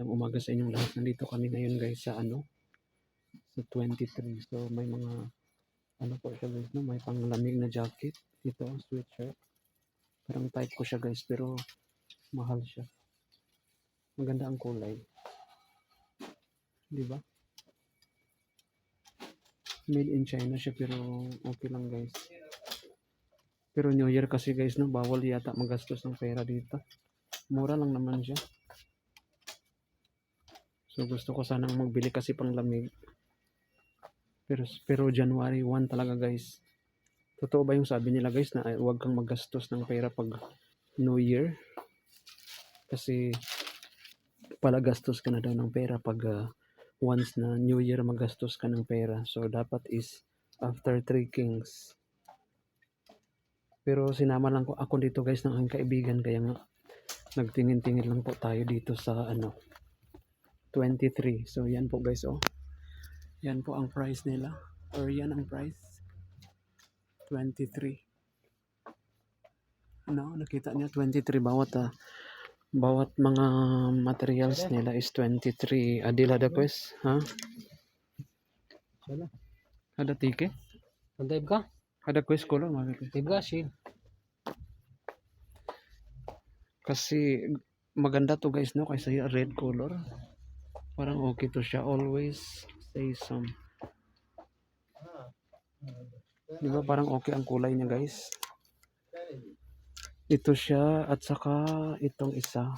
Magandang umaga sa inyong lahat. Nandito kami ngayon guys sa ano? Sa 23. So may mga ano po siya guys no? May panglamig na jacket. Ito, sweatshirt. Parang type ko siya guys pero mahal siya. Maganda ang kulay. Di ba? Made in China siya pero okay lang guys. Pero New Year kasi guys no, bawal yata magastos ng pera dito. Mura lang naman siya. So gusto ko sanang magbili kasi pang lamig. Pero pero January 1 talaga guys. Totoo ba yung sabi nila guys na huwag kang magastos ng pera pag New Year? Kasi palagastos ka na daw ng pera pag ah, once na New Year magastos ka ng pera. So dapat is after Three Kings. Pero sinama lang ko ako dito guys ng aking kaibigan kaya nga nagtingin-tingin lang po tayo dito sa ano 23. So yan po guys oh. Yan po ang price nila. Or yan ang price. 23. Ano, nakita niyo 23 bawat ah, bawat mga materials nila is 23. Adila da pues, ha? Wala. Ada tike? Pantay ka? Ada quest ko lang. Tiba sin. Kasi maganda to guys no kaysa red color. Parang okay to siya. Always say some. Di ba parang okay ang kulay niya guys? Ito siya at saka itong isa.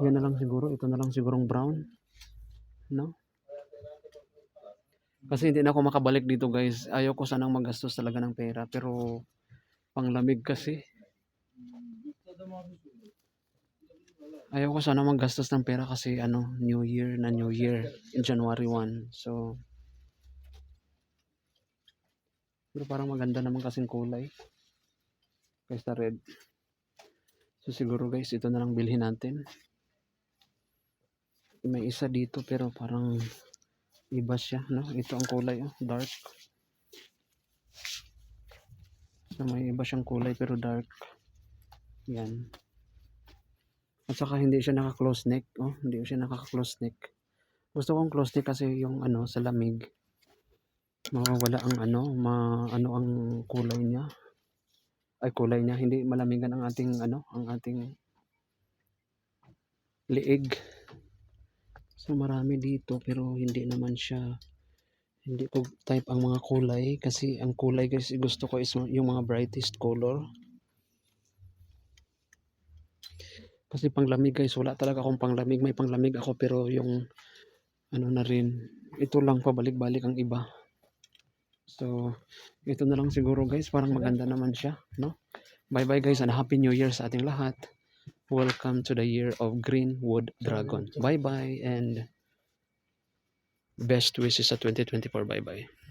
Yan na lang siguro. Ito na lang sigurong brown. No? Kasi hindi na ako makabalik dito guys. Ayaw ko sanang magastos talaga ng pera. Pero panglamig kasi. Ayaw ko sana maggastos ng pera kasi ano, New Year na New Year, January 1. So, pero parang maganda naman kasing kulay. Kaysa red. So siguro guys, ito na lang bilhin natin. May isa dito pero parang iba siya, no? Ito ang kulay, oh, dark. So may iba siyang kulay pero dark. Yan. At saka hindi siya naka-close neck. Oh, hindi siya naka-close neck. Gusto kong close neck kasi yung ano sa lamig. Mawawala ang ano, ma ano ang kulay niya. Ay kulay niya, hindi malamigan ang ating ano, ang ating liig. So marami dito pero hindi naman siya hindi ko type ang mga kulay kasi ang kulay guys gusto ko is yung mga brightest color. Kasi panglamig guys, wala talaga akong panglamig. May panglamig ako pero yung ano na rin, ito lang pabalik-balik ang iba. So, ito na lang siguro guys, parang maganda naman siya, no? Bye-bye guys and Happy New Year sa ating lahat. Welcome to the year of Greenwood Dragon. Bye-bye and best wishes sa 2024. Bye-bye.